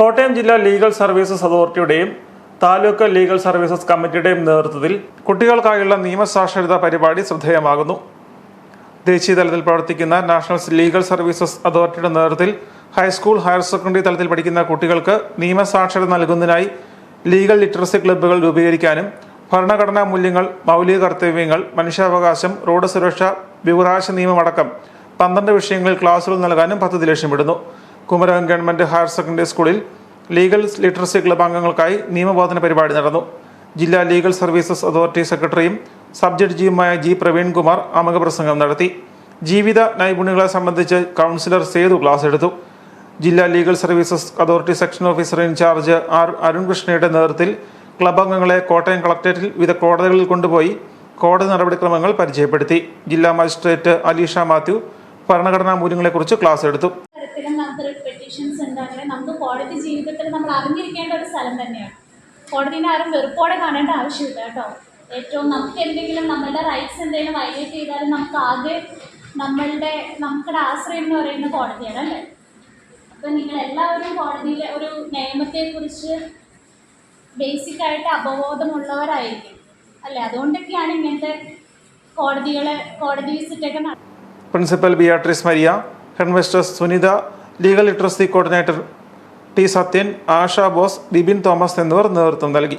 കോട്ടയം ജില്ലാ legal services അതോറിറ്റിയുടെയും taluk legal services കമ്മിറ്റിയുടെയും നേതൃത്വത്തിൽ കുട്ടികൾക്കായുള്ള നിയമസാക്ഷരതാ പരിപാടി ശ്രദ്ധേയമാകുന്നു. ദേശീയ തലത്തിൽ പ്രവർത്തിക്കുന്ന നാഷണൽ ലീഗൽ സർവീസസ് അതോറിറ്റിയുടെ നേതൃത്വത്തിൽ ഹൈസ്കൂൾ ഹയർ സെക്കൻഡറി തലത്തിൽ പഠിക്കുന്ന കുട്ടികൾക്ക് നിയമസാക്ഷരത നൽകുന്നതിനായി ലീഗൽ ലിറ്ററസി ക്ലബ്ബുകൾ രൂപീകരിക്കാനും ഭരണഘടനാ മൂല്യങ്ങൾ മൗലിക കർത്തവ്യങ്ങൾ മനുഷ്യാവകാശം റോഡ് സുരക്ഷ വിവരാശ നിയമമടക്കം പന്ത്രണ്ട് വിഷയങ്ങളിൽ ക്ലാസുകൾ നൽകാനും പദ്ധതി ലക്ഷ്യമിടുന്നു. കുമരകം ഗവൺമെന്റ് ഹയർ സെക്കൻഡറി സ്കൂളിൽ ലീഗൽ ലിറ്ററസി ക്ലബ് അംഗങ്ങൾക്കായി നിയമബോധന പരിപാടി നടന്നു. ജില്ലാ ലീഗൽ സർവീസസ് അതോറിറ്റി സെക്രട്ടറിയും സബ് ജഡ്ജിയുമായ ജി പ്രവീൺകുമാർ ആമുഖ പ്രസംഗം നടത്തി. ജീവിത നൈപുണ്യങ്ങളെ സംബന്ധിച്ച് കൗൺസിലർ സേതു ക്ലാസ് എടുത്തു. ജില്ലാ legal services authority section officer in charge R അരുൺകൃഷ്ണയുടെ നേതൃത്വത്തിൽ ക്ലബ് അംഗങ്ങളെ കോട്ടയം കളക്ടറേറ്റിൽ വിവിധ കോടതികളിൽ കൊണ്ടുപോയി കോടതി നടപടിക്രമങ്ങൾ പരിചയപ്പെടുത്തി. ജില്ലാ മജിസ്ട്രേറ്റ് അലീഷ മാത്യു ഭരണഘടനാ മൂല്യങ്ങളെക്കുറിച്ച് ക്ലാസ് എടുത്തു തരത്തിലും നമുക്ക് പെറ്റീഷൻസ് ഉണ്ടെങ്കിൽ നമുക്ക് കോടതി ജീവിതത്തിൽ നമ്മൾ അറിഞ്ഞിരിക്കേണ്ട ഒരു സ്ഥലം തന്നെയാണ്. കോടതിനെ ആരും വെറുപ്പോടെ കാണേണ്ട ആവശ്യമില്ല കേട്ടോ. ഏറ്റവും നമുക്ക് എന്തെങ്കിലും നമ്മളുടെ റൈറ്റ്സ് എന്തെങ്കിലും വയലേറ്റ് ചെയ്താലും നമുക്ക് ആകെ നമ്മളുടെ നമുക്കുടെ ആശ്രയം എന്ന് പറയുന്ന കോടതിയാണ് അല്ലേ? അപ്പം നിങ്ങൾ എല്ലാവരും കോടതിയിലെ ഒരു നിയമത്തെക്കുറിച്ച് ബേസിക് ആയിട്ട് അവബോധമുള്ളവരായിരിക്കും അല്ലേ? അതുകൊണ്ടൊക്കെയാണ് ഇങ്ങനത്തെ കോടതികളെ കോടതി വിസിറ്റൊക്കെ നടത്തുന്നത് principal Beatrice Maria headmistress Sunitha legal literacy coordinator T Sathyan Asha Bose Bibin Thomas എന്നിവർ നേതൃത്വം നൽകി.